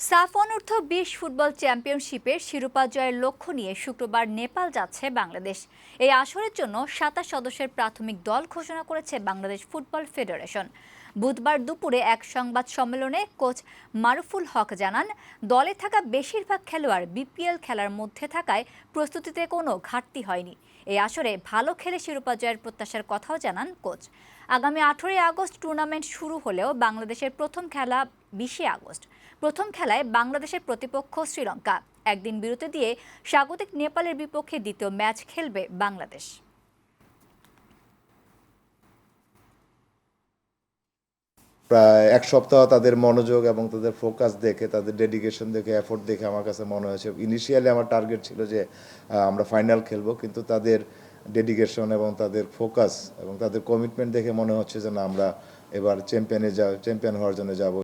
সাফ অনূর্ধ্ব বিশ ফুটবল চ্যাম্পিয়নশিপের শিরোপা জয়ের লক্ষ্য নিয়ে শুক্রবার নেপাল যাচ্ছে বাংলাদেশ। এই আসরের জন্য সাতাশ সদস্যের প্রাথমিক দল ঘোষণা করেছে বাংলাদেশ ফুটবল ফেডারেশন। বুধবার দুপুরে এক সংবাদ সম্মেলনে কোচ মারুফুল হক জানান, দলে থাকা বেশিরভাগ খেলোয়াড় বিপিএল খেলার মধ্যে থাকায় প্রস্তুতিতে কোনো ঘাটতি হয়নি। এই আসরে ভালো খেলে শিরোপা জয়ের প্রত্যাশার কথাও জানান কোচ। আগামী আঠেরোই আগস্ট টুর্নামেন্ট শুরু হলেও বাংলাদেশের প্রথম খেলা বিশে আগস্ট। প্রথম খেলায় বাংলাদেশের প্রতিপক্ষ শ্রীলঙ্কা। একদিন বিরতি দিয়ে স্বাগতিক নেপালের বিপক্ষে দ্বিতীয় ম্যাচ খেলবে বাংলাদেশ। প্রায় এক সপ্তাহ তাদের মনোযোগ এবং তাদের ফোকাস দেখে, তাদের ডেডিকেশন দেখে এফোর্ট দেখে আমার কাছে মনে হয়েছে। ইনিশিয়ালি আমার টার্গেট ছিল যে আমরা ফাইনাল খেলব, কিন্তু তাদের ডেডিকেশন এবং তাদের ফোকাস এবং তাদের কমিটমেন্ট দেখে মনে হচ্ছে যে না, আমরা এবার চ্যাম্পিয়নে যা চ্যাম্পিয়ন হওয়ার জন্য যাব।